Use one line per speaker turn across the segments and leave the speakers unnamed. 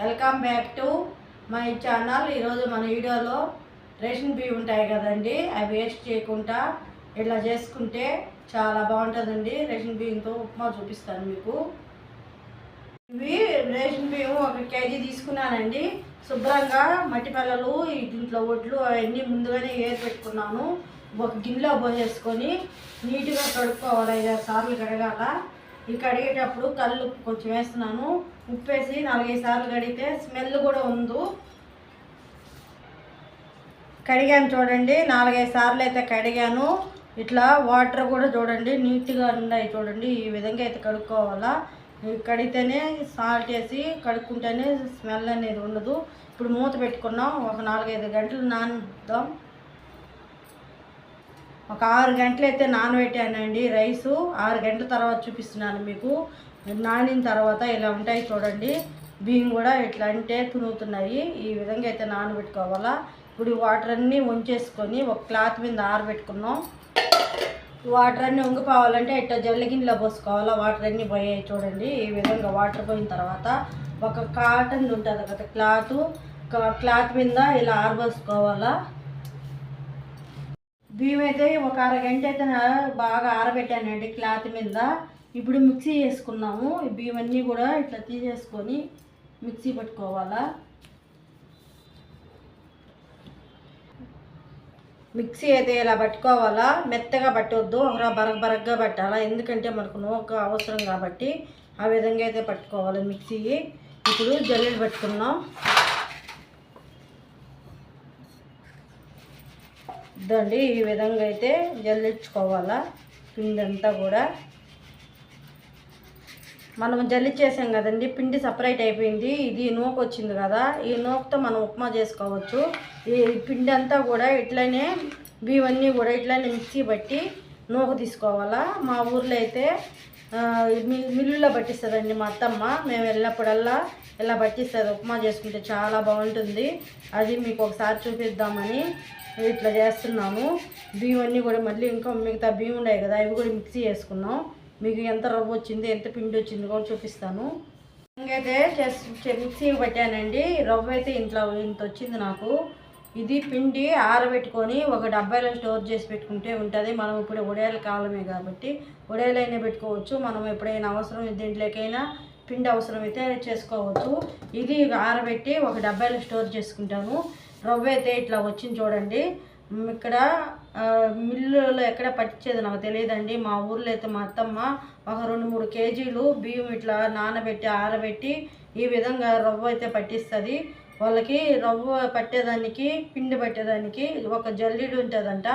Welcome back to my channel. ఈరోజు మన వీడియోలో రేషన్ బియ్యం ఉంటాయి కదండి అవి వేస్ట్ చేయకుండా ఇట్లా చేసుకుంటే చాలా బాగుంటుందండి. రేషన్ బియ్యంతో ఉప్మా చూపిస్తాను మీకు. ఇవి రేషన్ బియ్యం ఒక కేజీ తీసుకున్నానండి. శుభ్రంగా మట్టి పిల్లలు దీంట్లో ఒడ్లు అవన్నీ ముందుగానే వేరు పెట్టుకున్నాను. ఒక గిన్నెలో పోసేసుకొని నీట్గా కడుక్కోవాలి ఐదారు సార్లు కడగాల. ఈ కడిగేటప్పుడు కళ్ళు కొంచెం వేస్తున్నాను. ఉప్పు వేసి నాలుగైదు సార్లు కడిగితే స్మెల్ కూడా ఉంది. కడిగాను చూడండి నాలుగైదు సార్లు అయితే కడిగాను. ఇట్లా వాటర్ కూడా చూడండి నీట్గా ఉన్నాయి చూడండి ఈ విధంగా అయితే కడుక్కోవాలా. కడిగితేనే సాల్ట్ వేసి కడుక్కుంటేనే స్మెల్ అనేది ఉండదు. ఇప్పుడు మూత పెట్టుకున్నాం ఒక నాలుగైదు గంటలు నానుద్దాం. ఒక ఆరు గంటలు అయితే నానబెట్టానండి రైసు. ఆరు గంటల తర్వాత చూపిస్తున్నాను మీకు. నానిన తర్వాత ఇలా ఉంటాయి చూడండి. బియ్యం కూడా ఇట్లా అంటే తునుగుతున్నాయి ఈ విధంగా అయితే నానబెట్టుకోవాలా. ఇప్పుడు వాటర్ అన్నీ ఉంచేసుకొని ఒక క్లాత్ మీద ఆరబెట్టుకున్నాం. వాటర్ అన్నీ ఉంగిపోవాలంటే ఇట్లా జల్లి పోసుకోవాలా. వాటర్ అన్నీ పోయాయి చూడండి. ఈ విధంగా వాటర్ పోయిన తర్వాత ఒక కాటన్ ఉంటుంది కదా క్లాత్. క్లాత్ మీద ఇలా ఆరబోసుకోవాలా. బియ్యమైతే ఒక అరగంట అయితే బాగా ఆరబెట్టానండి క్లాత్ మీద. ఇప్పుడు మిక్సీ చేసుకున్నాము. బియ్యం అన్నీ కూడా ఇట్లా తీసేసుకొని మిక్సీ పట్టుకోవాలా. మిక్సీ అయితే ఇలా పట్టుకోవాలా. మెత్తగా పట్టవద్దు అలా బరగ బరగ్గా పట్టాలా. ఎందుకంటే మనకు నూక అవసరం కాబట్టి ఆ విధంగా అయితే పట్టుకోవాలి మిక్సీ. ఇప్పుడు జల్లెలు పట్టుకున్నాం ఇదండి ఈ విధంగా అయితే జల్లించుకోవాలా పిండి అంతా కూడా. మనం జల్లిచ్చేసాం కదండి పిండి సపరేట్ అయిపోయింది ఇది నూక వచ్చింది కదా ఈ నూకతో మనం ఉప్మా చేసుకోవచ్చు. ఈ పిండి అంతా కూడా ఇట్లనే బియ్యన్నీ కూడా ఇట్లనే మిక్సీ బట్టి నూక తీసుకోవాలా. మా ఊర్లో అయితే మిల్లులో పట్టిస్తుందండి మా అత్తమ్మ. మేము వెళ్ళినప్పుడల్లా ఇలా పట్టిస్తుంది ఉప్మా చేసుకుంటే చాలా బాగుంటుంది. అది మీకు ఒకసారి చూపిద్దామని ఇట్లా చేస్తున్నాము. బియ్యం అన్నీ కూడా మళ్ళీ ఇంకా మిగతా బియ్యం ఉన్నాయి కదా అవి కూడా మిక్సీ చేసుకున్నాం. మీకు ఎంత రవ్వ వచ్చింది ఎంత పిండి వచ్చింది కూడా చూపిస్తాను. ఇంకైతే చేసి మిక్సీ పెట్టానండి. రవ్వ అయితే ఇంట్లో ఇంత వచ్చింది నాకు. ఇది పిండి ఆరబెట్టుకొని ఒక డబ్బాలో స్టోర్ చేసి పెట్టుకుంటే ఉంటుంది. మనం ఇప్పుడు ఉడేల కాలమే కాబట్టి ఉడేలైనా పెట్టుకోవచ్చు. మనం ఎప్పుడైనా అవసరం దేంట్లోకైనా పిండి అవసరమైతే చేసుకోవచ్చు. ఇది ఆరబెట్టి ఒక డబ్బాలో స్టోర్ చేసుకుంటాను. రవ్వ అయితే ఇట్లా వచ్చింది చూడండి. ఇక్కడ మిల్లులో ఎక్కడ పట్టించేది నాకు తెలియదండి. మా ఊర్లో అయితే మా అత్తమ్మ ఒక రెండు మూడు కేజీలు బియ్యం ఇట్లా నానబెట్టి ఆరబెట్టి ఈ విధంగా రవ్వ అయితే పట్టిస్తుంది. వాళ్ళకి రవ్వ పట్టేదానికి పిండి పట్టేదానికి ఒక జల్లెడు ఉంటుందంట.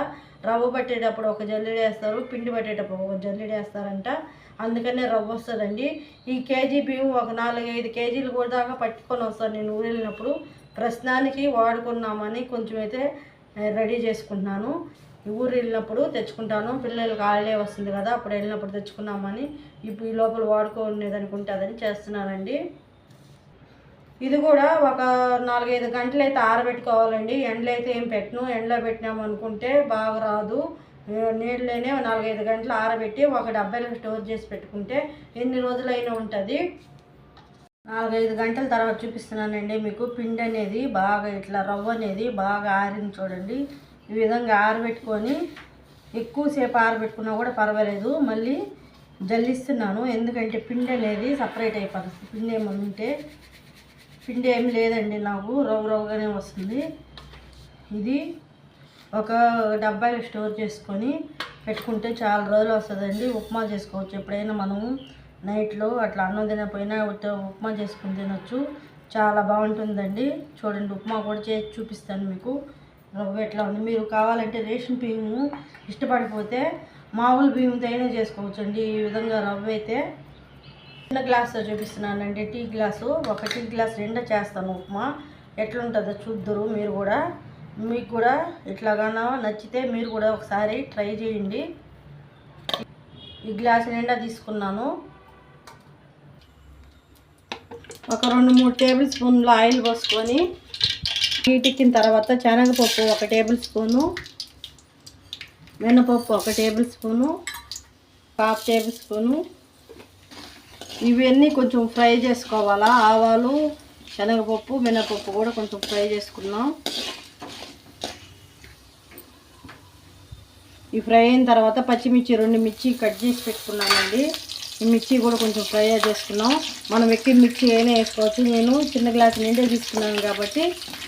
రవ్వ పట్టేటప్పుడు ఒక జల్లెడు వేస్తారు పిండి పట్టేటప్పుడు ఒక జల్లెడు వేస్తారంట. అందుకనే రవ్వ వస్తుందండి. ఈ కేజీ బియ్యం ఒక నాలుగైదు కేజీలు కూడా దాకా పట్టుకొని వస్తాను నేను ఊరు వెళ్ళినప్పుడు. ప్రస్తుతానికి వాడుకున్నామని కొంచెం అయితే రెడీ చేసుకుంటున్నాను. ఊరు వెళ్ళినప్పుడు తెచ్చుకుంటాను. పిల్లలకి ఆలే వస్తుంది కదా అప్పుడు వెళ్ళినప్పుడు తెచ్చుకున్నామని ఇప్పుడు ఈ లోపల వాడుకునేదానికి ఉంటుందని చేస్తున్నానండి. ఇది కూడా ఒక నాలుగైదు గంటలు అయితే ఆరబెట్టుకోవాలండి. ఎండలో అయితే ఏం పెట్టను. ఎండలో పెట్టినాము అనుకుంటే బాగా రాదు. నీళ్ళనే నాలుగైదు గంటలు ఆరబెట్టి ఒక డబ్బాలో స్టోర్ చేసి పెట్టుకుంటే ఎన్ని రోజులైనా ఉంటుంది. నాలుగైదు గంటల తర్వాత చూపిస్తున్నానండి మీకు. పిండి అనేది బాగా ఇట్లా రవ్వ అనేది బాగా ఆరింది చూడండి. ఈ విధంగా ఆరబెట్టుకొని ఎక్కువసేపు ఆరబెట్టుకున్నా కూడా పర్వాలేదు. మళ్ళీ జల్లిస్తున్నాను. ఎందుకంటే పిండి అనేది సపరేట్ అయిపోతుంది పిండి ఏమన్నా ఉంటే పిండి ఏం లేదండి నాకు. రవ్వ రవ్వగానే వస్తుంది. ఇది ఒక డబ్బాలో స్టోర్ చేసుకొని పెట్టుకుంటే చాలా రోజులు వస్తుందండి. ఉప్మా చేసుకోవచ్చు ఎప్పుడైనా మనము. నైట్లో అట్లా అన్నం తినకపోయినా ఉప్మా చేసుకుని తినొచ్చు. చాలా బాగుంటుందండి. చూడండి ఉప్మా కూడా చేసి చూపిస్తాను మీకు. రవ్వ ఎట్లా ఉంది? మీరు కావాలంటే రేషన్ బియ్యము ఇష్టపడిపోతే మామూలు బియ్యంతో అయినా చేసుకోవచ్చు అండి ఈ విధంగా రవ్వ అయితే చిన్న గ్లాసు చూపిస్తున్నానండి. టీ గ్లాసు ఒక టీ గ్లాస్ నిండా చేస్తాను ఉప్మా. ఎట్లుంటుందో చూద్దరు మీరు కూడా. మీకు కూడా ఇట్లాగానో నచ్చితే మీరు కూడా ఒకసారి ట్రై చేయండి. ఈ గ్లాస్ నిండా తీసుకున్నాను. ఒక రెండు మూడు టేబుల్ స్పూన్లు ఆయిల్ పోసుకొని ఎక్కిన తర్వాత శనగపప్పు ఒక టేబుల్ స్పూను మినపప్పు ఒక table spoon half table spoon. ఇవన్నీ కొంచెం ఫ్రై చేసుకోవాలా? ఆవాలు శనగపప్పు మినపప్పు కూడా కొంచెం ఫ్రై చేసుకున్నాం ఈ ఫ్రై అయిన తర్వాత పచ్చిమిర్చి రెండు మిర్చి కట్ చేసి పెట్టుకున్నానండి. మిర్చి కూడా కొంచెం ఫ్రై చేసుకున్నాం. మనం ఎక్కువ మిర్చి అయినా వేసుకోవచ్చు. నేను చిన్న గ్లాస్ నిండే తీసుకున్నాను కాబట్టి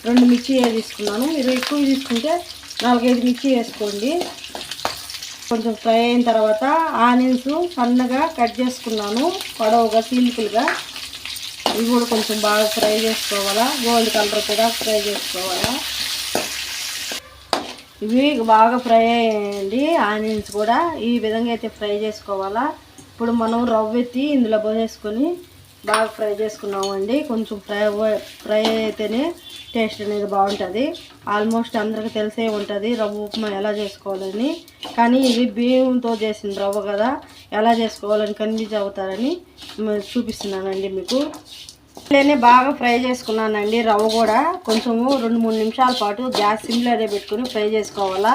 రెండు మిర్చి తీసుకున్నాను. మీరు ఎక్కువ తీసుకుంటే నాలుగైదు మిర్చి వేసుకోండి. కొంచెం ఫ్రై అయిన తర్వాత ఆనియన్స్ సన్నగా కట్ చేసుకున్నాను. పొడవుగా సీలికలుగా ఇవి కూడా కొంచెం బాగా ఫ్రై చేసుకోవాలా? గోల్డ్ కలర్ కూడా ఫ్రై చేసుకోవాలా? ఇవి బాగా ఫ్రై అయ్యాయండి. ఆనియన్స్ కూడా ఈ విధంగా అయితే ఫ్రై చేసుకోవాలా? ఇప్పుడు మనం రవ్వ ఎత్తి ఇందులో పోసేసుకొని బాగా ఫ్రై చేసుకున్నామండి. కొంచెం ఫ్రై ఫ్రై అయితేనే టేస్ట్ అనేది బాగుంటుంది. ఆల్మోస్ట్ అందరికీ తెలిసే ఉంటుంది రవ్వ ఉప్మా ఎలా చేసుకోవాలని. కానీ ఇది బియ్యంతో చేసిన రవ్వ కదా ఎలా చేసుకోవాలని కన్ఫ్యూజ్ అవుతారని చూపిస్తున్నానండి మీకు. ఇట్లనే బాగా ఫ్రై చేసుకున్నానండి రవ్వ కూడా. కొంచెము రెండు మూడు నిమిషాల పాటు గ్యాస్ సిమ్లోనే పెట్టుకుని ఫ్రై చేసుకోవాలా.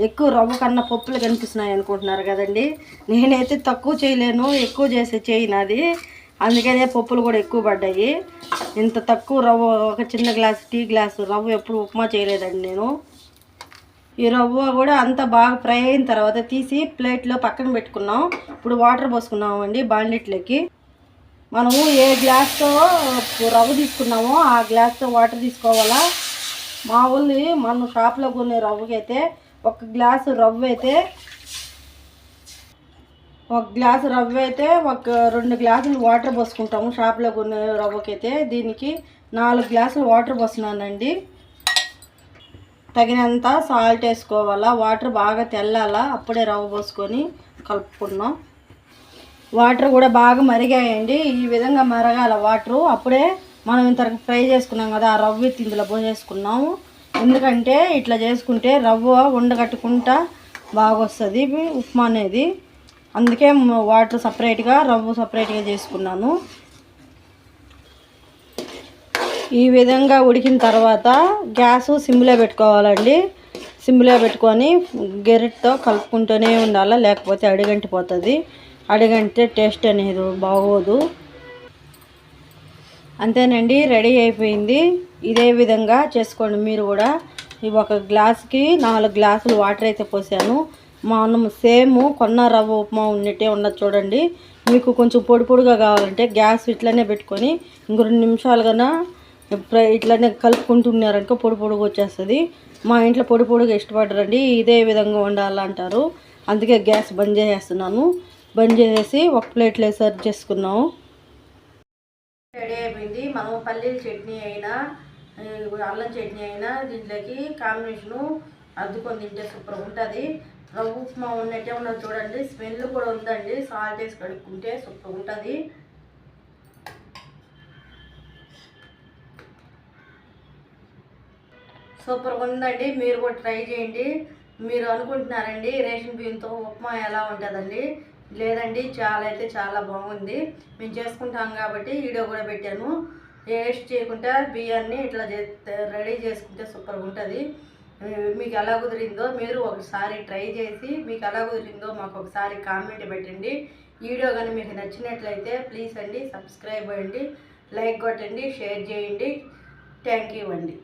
ఎక్కువ రవ్వ కన్నా పప్పులు కనిపిస్తున్నాయి అనుకుంటున్నారు కదండి. నేనైతే తక్కువ చేయలేను ఎక్కువ చేసే చేయి నాది. అందుకనే పప్పులు కూడా ఎక్కువ పడ్డాయి. ఇంత తక్కువ రవ్వ ఒక చిన్న గ్లాస్ టీ గ్లాసు రవ్వ ఎప్పుడు ఉప్మా చేయలేదండి నేను. ఈ రవ్వ కూడా అంతా బాగా ఫ్రై అయిన తర్వాత తీసి ప్లేట్లో పక్కన పెట్టుకున్నాం. ఇప్పుడు వాటర్ పోసుకున్నాం అండి బాండిట్లోకి. మనము ఏ గ్లాస్తో రవ్వ తీసుకున్నామో ఆ గ్లాస్తో వాటర్ తీసుకోవాలా? మామూలు మన షాప్లో కొనే రవ్వకైతే ఒక గ్లాసు రవ్వ అయితే ఒక గ్లాసు రవ్వ అయితే ఒక రెండు గ్లాసులు వాటర్ పోసుకుంటాము. షాప్లో కొనే రవ్వకైతే దీనికి నాలుగు గ్లాసులు వాటర్ పోస్తున్నానండి. తగినంత సాల్ట్ వేసుకోవాలా వాటర్ బాగా తెల్లాలా అప్పుడే రవ్వ పోసుకొని కలుపుకున్నాం వాటర్ కూడా బాగా మరిగాయండి. ఈ విధంగా మరగాల వాటరు అప్పుడే మనం ఇంతవరకు ఫ్రై చేసుకున్నాం కదా ఆ రవ్వ ఇందులో పోసేసుకున్నాము. ఎందుకంటే ఇట్లా చేసుకుంటే రవ్వ ఉండగట్టుకుంటా బాగా వస్తుంది ఉప్మా అనేది. అందుకే వాటర్ సపరేట్గా రవ్వ సపరేట్గా చేసుకున్నాను. ఈ విధంగా ఉడికిన తర్వాత గ్యాస్ సిమ్లో పెట్టుకోవాలండి. సిమ్లో పెట్టుకొని గెరెట్తో కలుపుకుంటూనే ఉండాలి లేకపోతే అడిగంటిపోతుంది. అడిగంటే టేస్ట్ అనేది బాగోదు. అంతేనండి రెడీ అయిపోయింది. ఇదే విధంగా చేసుకోండి. మీరు కూడా ఈ ఒక గ్లాస్కి నాలుగు గ్లాసులు వాటర్ అయితే పోసాను. మనం సేమ్ కొన్న రవ్వ ఉప్మా ఉన్నట్టే ఉన్నది చూడండి. మీకు కొంచెం పొడి పొడిగా కావాలంటే గ్యాస్ ఇట్లనే పెట్టుకొని ఇంక రెండు నిమిషాలుగా ఇట్లనే కలుపుకుంటున్నారనుకో పొడి పొడిగా వచ్చేస్తుంది. మా ఇంట్లో పొడి పొడిగా ఇష్టపడరండి. ఇదే విధంగా వండాలంటారు అందుకే గ్యాస్ బంద్ చేసేస్తున్నాను. బంద్ చేసేసి ఒక ప్లేట్లో సర్వ్ చేసుకున్నాము రెడీ అయిపోయింది. మనం పల్లీల చట్నీ అయినా అల్లం చట్నీ అయినా దీంట్లోకి కాంబినేషను అద్దుకొని తింటే సూపర్ ఉంటుంది. రవ్వ ఉప్మా ఉన్నట్టే ఉన్నది చూడండి. స్మెల్ కూడా ఉందండి. సాల్ట్ వేసి కడుక్కుంటే సూపర్ ఉంటుంది. సూపర్గా ఉందండి. మీరు కూడా ట్రై చేయండి. మీరు అనుకుంటున్నారండి రేషన్ బియ్యంతో ఉప్మా ఎలా ఉంటుందండి? లేదండి చాలా అయితే చాలా బాగుంది. మేము చేసుకుంటాం కాబట్టి వీడియో కూడా పెట్టాను. వేస్ట్ చేయకుండా బియ్యాన్ని ఇట్లా చేస్తే రెడీ చేసుకుంటే సూపర్గా ఉంటుంది. మీకు ఎలా కుదిరిందో మీరు ఒకసారి ట్రై చేసి మీకు ఎలా కుదిరిందో మాకు ఒకసారి కామెంట్ పెట్టండి. వీడియో కానీ మీకు నచ్చినట్లయితే ప్లీజ్ అండి సబ్స్క్రైబ్ అయ్యండి లైక్ కొట్టండి షేర్ చేయండి. థ్యాంక్ యూ అండి.